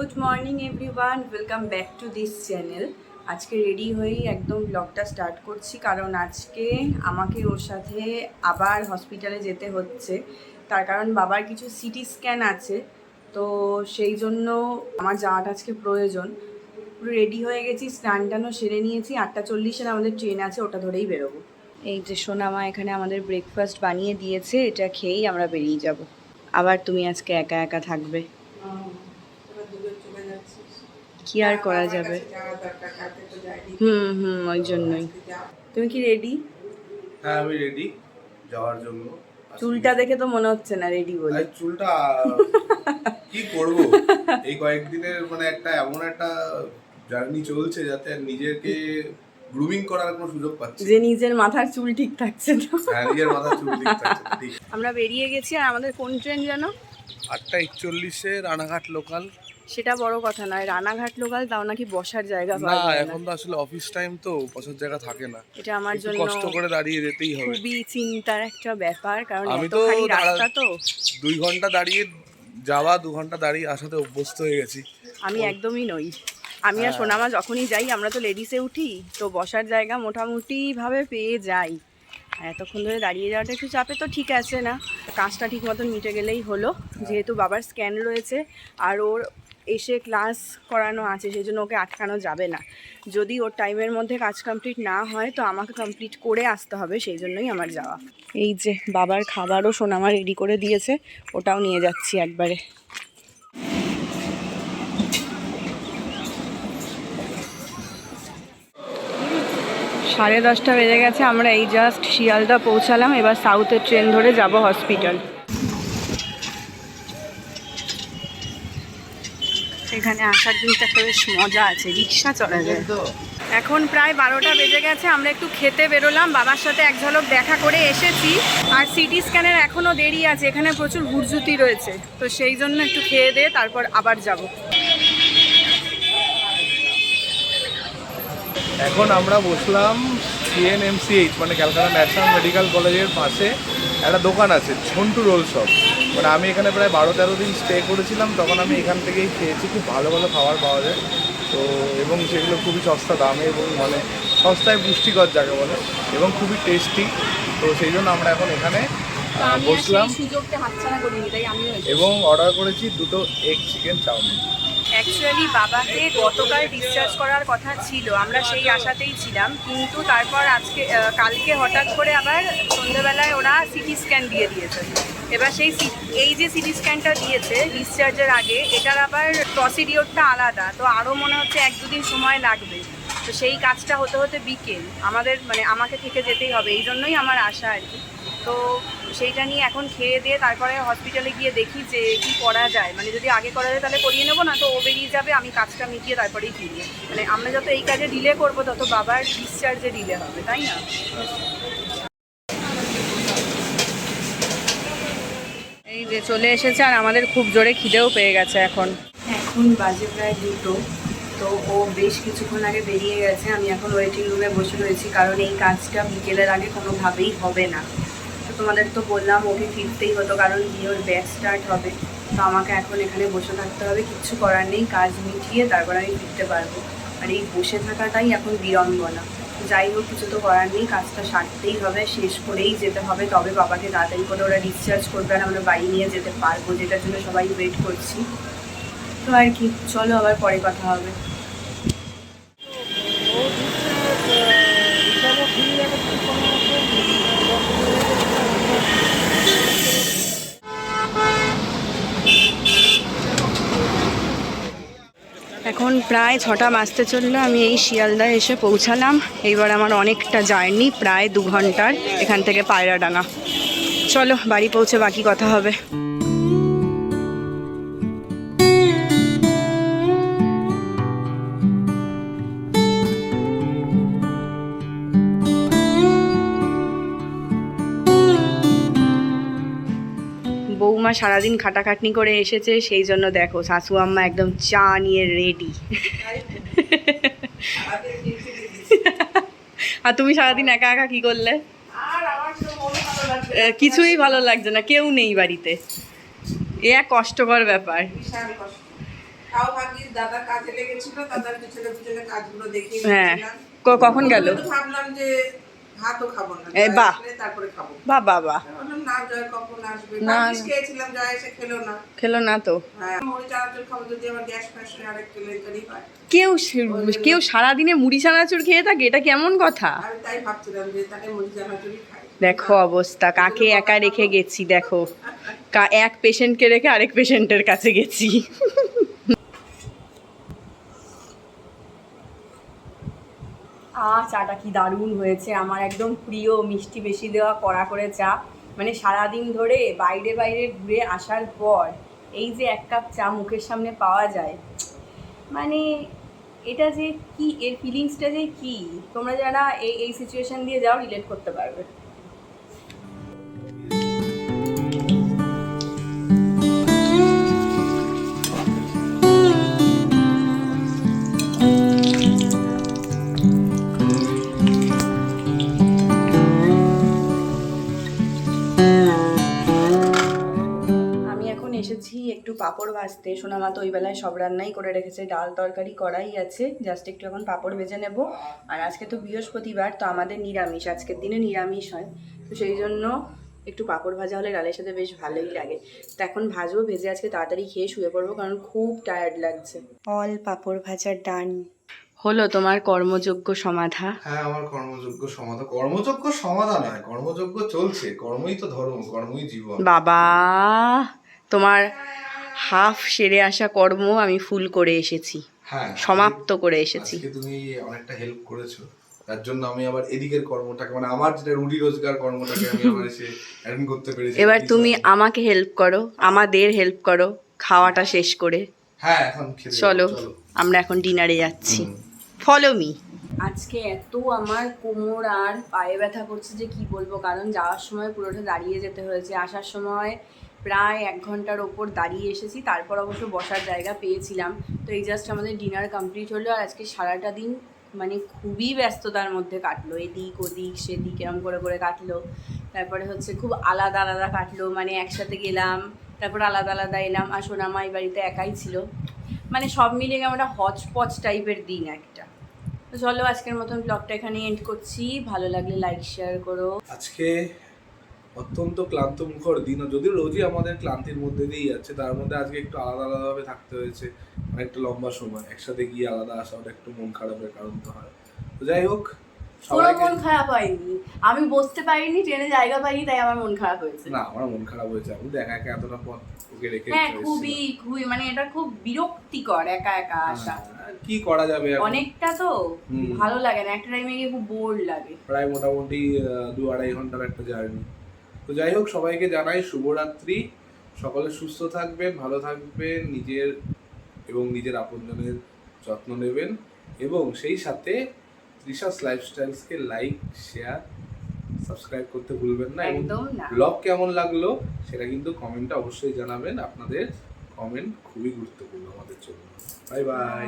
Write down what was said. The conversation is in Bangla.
Good morning everyone, welcome back to this channel. আজকে রেডি হয়েই একদম ব্লগটা স্টার্ট করছি, কারণ আজকে আমাকে ওর সাথে আবার হসপিটালে যেতে হচ্ছে। তার কারণ বাবার কিছু সিটি স্ক্যান আছে, তো সেই জন্য আমার যাওয়াটা আজকে প্রয়োজন। পুরো রেডি হয়ে গেছি, স্নান টানও সেরে নিয়েছি, আটটা চল্লিশের আমাদের ট্রেন আছে, ওটা ধরেই বেরোবো। এই যে সোনামা এখানে আমাদের ব্রেকফাস্ট বানিয়ে দিয়েছে, এটা খেয়েই আমরা বেরিয়ে যাব। আবার তুমি আজকে একা একা থাকবে। কি আর করা যাবে? হুম হুম ওই জন্যই। তুমি কি রেডি হ্যাঁ আমি রেডি যাওয়ার জন্য। চুলটা দেখে তো মনে হচ্ছে না রেডি বলে। আর চুলটা কি করব? এই কয়েকদিনের মানে একটা এমন একটা জার্নি চলছে যাতে আর নিজেকে গ্রুমিং করার কোনো সুযোগ পাচ্ছি যে নিজের মাথার চুল ঠিক থাকছে না হ্যাঁ নিজের মাথা চুল ঠিক থাকছে আমরা বেরিয়ে গেছি আর আমাদের কোন ট্রেন যেন? আটটা একচল্লিশে রানাঘাট লোকাল সেটা বড় কথা নয়। রানাঘাট লোকাল তাও নাকি বসার জায়গা না এখন তো আসলে অফিস টাইম তো বসার জায়গা থাকে না। এটা আমার জন্য কষ্ট করে দাঁড়িয়ে যেতেই হবে। খুবই চিন্তার একটা ব্যাপার কারণ আমি তো রাস্তা তো। দুই ঘণ্টা দাঁড়িয়ে যাওয়া দু ঘণ্টা দাঁড়িয়ে আসাতে অভ্যস্ত হয়ে গেছি। আমি একদমই নই। আমি আর হ্যাঁ। সোনামা যখনই যাই আমরা তো লেডিসে উঠি তো বসার জায়গা মোটামুটি ভাবে পেয়ে যাই। আর এতক্ষণ ধরে দাঁড়িয়ে যাওয়াটা একটু চাপে তো ঠিক আছে না। কাজটা ঠিক মতন মিটে গেলেই হলো। যেহেতু বাবার স্ক্যান রয়েছে আর ওর এসে ক্লাস করানো আছে সেই জন্য ওকে আটকানো যাবে না। যদি ওর টাইমের মধ্যে কাজ কমপ্লিট না হয়, তো আমাকে কমপ্লিট করে আসতে হবে সেই জন্যই আমার যাওয়া। এই যে, বাবার খাবারও সোনামা রেডি করে দিয়েছে, ওটাও নিয়ে যাচ্ছি একবারে। সাড়ে দশটা বেজে গেছে, আমরা এই জাস্ট শিয়ালদা পৌঁছালাম, এবার সাউথের ট্রেন ধরে যাব হসপিটাল এখানে আসার কিন্তু একটা বেশ মজা আছে, রিক্সা চলা যায়। এখন প্রায় বারোটা বেজে গেছে, আমরা একটু খেতে বেরোলাম, বাবার সাথে এক ঝলক দেখা করে এসেছি। আর সিটি স্ক্যানের এখনও দেরি আছে, এখানে প্রচুর হুড়জুতি রয়েছে, তো সেই জন্য একটু খেয়ে দিয়ে তারপর আবার যাব। এখন আমরা বসলাম সিএনএমসিএইচ মানে ক্যালকাটা ন্যাশনাল মেডিকেল কলেজের পাশে একটা দোকান আছে ঝন্টু রোল শপ। মানে আমি এখানে প্রায় বারো তেরো দিন স্টে করেছিলাম তখন আমি এখান থেকেই খেয়েছি খুব ভালো ভালো খাবার পাওয়া যায়। তো এবং সেগুলো খুবই সস্তা দামে এবং মানে সস্তায় পুষ্টিকর যাকে বলে এবং খুবই টেস্টি তো সেই জন্য আমরা এখন এখানে বসলাম। এবং অর্ডার করেছি দুটো এগ চিকেন চাউমিন অ্যাকচুয়ালি বাবাকে গতকাল ডিসচার্জ করার কথা ছিল। আমরা সেই আশাতেই ছিলাম। কিন্তু তারপর আজকে কালকে হঠাৎ করে আবার সন্ধ্যেবেলায় ওরা সিটি স্ক্যান দিয়ে দিয়েছে। এবার সেই এই যে সিটি স্ক্যানটা দিয়েছে ডিসচার্জের আগে, এটার আবার প্রসিডিওরটা আলাদা। তো আরও মনে হচ্ছে এক দুদিন সময় লাগবে। তো সেই কাজটা হতে হতে বিকেল। আমাদের মানে আমাকে থেকে যেতেই হবে। এই জন্যই আমার আশা আর কি। তো সেইটা নিয়ে এখন খেয়ে দিয়ে তারপরে হসপিটালে গিয়ে দেখি যে কি করা যায়। মানে যদি আগে করা যায় তাহলে করিয়ে নেব, না তো ও বেরিয়ে যাবে, আমি কাজটা মিটিয়ে তারপরেই ফিরবো। মানে আমরা যত এই কাজে ডিলে করব, তত বাবার ডিসচার্জে ডিলে হবে, তাই না? এই যে চলে এসেছে আর আমাদের খুব জোরে খিদেও পেয়ে গেছে এখন। এখন বাজে প্রায় দুটো, তো ও বেশ কিছুক্ষণ আগে বেরিয়ে গেছে। আমি এখন ওয়েটিং রুমে বসে রয়েছি, কারণ এই কাজটা বিকেলের আগে কোনোভাবেই হবে না। তো তোমাদের তো বললাম ওকে ফিরতেই হতো, কারণ গিয়ে ওর ব্যাচ স্টার্ট হবে। তো আমাকে এখন এখানে বসে থাকতে হবে, কিচ্ছু করার নেই, কাজ মিটিয়ে তারপর আমি ফিরতে পারব। আর এই বসে থাকাটাই এখন বিড়ম্বনা। যাই হোক, কিছু তো করার নেই, কাজটা সারতেই হবে, শেষ করেই যেতে হবে, তবে বাবাকে তাড়াতাড়ি করে ওরা ডিসচার্জ করবে আর আমরা বাড়ি নিয়ে যেতে পারব, যেটার জন্য সবাই ওয়েট করছি। তো আর কি, চলো আবার পরে কথা হবে। এখন প্রায় ছটা বাজতে চলল, আমি এই শিয়ালদায় এসে পৌঁছালাম। এইবার আমার অনেকটা জার্নি, প্রায় দু ঘণ্টার, এখান থেকে পায়রাডাঙ্গা। চলো, বাড়ি পৌঁছে বাকি কথা হবে। বৌমা সারাদিন খাটাখাটনি করে এসেছে সেই জন্য দেখো শাশু আম্মা একদম চা নিয়ে রেডি আর তুমি সারাদিন একা একা কি করলে? কিছুই ভালো লাগছে না কেউ নেই বাড়িতে। এ এক কষ্টকর ব্যাপার। হ্যাঁ। কখন গেল? আমি তো ভাবলাম যে ভাতও খাব না। এ, জয় বাহ। না জয় কখন আসবে। না, খেয়েছিলাম জয় এসে খেলো না। খেলো না তো। হ্যাঁ মুড়ি চানাচুর খাব যদি আবার গ্যাস ফ্যাস হয়ে আরেক কেলেঙ্কারি হয়। কেউ সে- কেউ সারাদিনে মুড়ি চানাচুর খেয়ে থাকে এটা কেমন কথা? আমি তাই ভাবছিলাম যে তাকে মুড়ি চানাচুরই খাই। দেখো অবস্থা কাকে একা রেখে গেছি দেখো। এক পেশেন্টকে রেখে আরেক পেশেন্টের কাছে গেছি। আ চাটা কি দারুণ হয়েছে। আমার একদম প্রিয় মিষ্টি বেশি দেওয়া কড়া করে চা। মানে সারাদিন ধরে বাইরে বাইরে ঘুরে আসার পর এই যে এক কাপ চা মুখের সামনে পাওয়া যায় মানে এটা যে কি, এর ফিলিংসটা যে কি? তোমরা যারা এই এই সিচুয়েশন দিয়ে যাও রিলেট করতে পারবে। পাঁপড় ভাজতে। সোনামা তো ওই বেলায় সব রান্নাই করে রেখেছে। ডাল তরকারি করাই আছে। জাস্ট একটু এখন পাঁপড় ভেজে নেব। আর আজকে তো বৃহস্পতিবার তো আমাদের নিরামিষ। আজকের দিনে নিরামিষ হয়। তো সেই জন্য একটু পাঁপড় ভাজা হলে ডালের সাথে বেশ ভালোই লাগে। তো এখন ভাজবো ভেজে আজকে তাড়াতাড়ি খেয়ে শুয়ে পড়ব কারণ খুব টায়ার্ড লাগছে। অল পাঁপড় ভাজার ডান। হলো তোমার কর্মযোগ্য সমাধা। হ্যাঁ আমার কর্মযোগ্য সমাধান কর্মযোগ্য সমাধান নয় কর্মযোগ্য চলছে। কর্মই তো ধর্ম কর্মই জীবন। বাবা তোমার হাফ সেরে আসা কর্ম আমি ফুল করে এসেছি। হ্যাঁ সমাপ্ত করে এসেছি। তুমি অনেকটা হেল্প করেছ। তার জন্য আমি আবার এদিকের কর্মটাকে মানে আমার যেটা রুটি রোজগার কর্মটাকে আমি আবার এসে অ্যাটেন্ড করতে পেরেছি। এবার তুমি আমাকে হেল্প করো আমাদের হেল্প করো খাওয়াটা শেষ করে। হ্যাঁ এখন খেতে চলো চলো। আমরা এখন ডিনারে যাচ্ছি। ফলো মি আজকে এত আমার কোমর আর পায়ে ব্যথা করছে যে কি বলব কারণ যাওয়ার সময় পুরোটা দাঁড়িয়ে যেতে হয়েছে। আসার সময় প্রায় এক ঘণ্টার ওপর দাঁড়িয়ে এসেছি, তারপর অবশ্য বসার জায়গা পেয়েছিলাম। তো এই জাস্ট আমাদের ডিনার কমপ্লিট হলো আর আজকে সারাটা দিন মানে খুবই ব্যস্ততার মধ্যে কাটলো। এদিক ওদিক, সেদিক এরম করে করে কাটলো। তারপরে হচ্ছে খুব আলাদা আলাদা কাটলো মানে একসাথে গেলাম, তারপর আলাদা আলাদা এলাম আর সোনামা এই বাড়িতে একাই ছিল। মানে সব কেমন একটা হচপচ টাইপের দিন একটা। তো চলো আজকের মতন ব্লগটা এখানে এন্ড করছি। ভালো লাগলে লাইক শেয়ার করো। আজকে অত্যন্ত ক্লান্ত মুখর দিন। যদিও রোজই আমাদের ক্লান্তির মধ্যে দিয়েই যাচ্ছে তার মধ্যে আজকে একটু আলাদা আলাদাভাবে থাকতে হয়েছে অনেকটা লম্বা সময় একসাথে গিয়ে আলাদা আসা ওটা একটু মন খারাপের কারণ তো হয়। তো যাই হোক মন খারাপ হয়নি। আমি বসতে পারিনি ট্রেনে জায়গা পাইনি তাই আমার মন খারাপ হয়েছে। না আমার মন খারাপ হয়েছে আমি তো একা একা এতটা পথ ওকে রেখে হ্যাঁ খুবই খুবই মানে এটা খুব বিরক্তিকর একা একা আসা। হ্যাঁ, কি করা যাবে অনেকটা তো ভালো লাগে না একটা টাইমে গিয়ে খুব বোর লাগে। প্রায় মোটামুটি দু আড়াই ঘণ্টার একটা জার্নি তো যাই হোক সবাইকে জানাই শুভরাত্রি। সকলে সুস্থ থাকবেন ভালো থাকবেন নিজের এবং নিজের আপনজনের যত্ন নেবেন এবং সেই সাথে ত্রিশাস লাইফস্টাইলসকে লাইক শেয়ার সাবস্ক্রাইব করতে ভুলবেন না এবং ব্লগ কেমন লাগল সেটা কিন্তু কমেন্টে অবশ্যই জানাবেন। আপনাদের কমেন্ট খুবই গুরুত্বপূর্ণ আমাদের জন্য। Bye bye.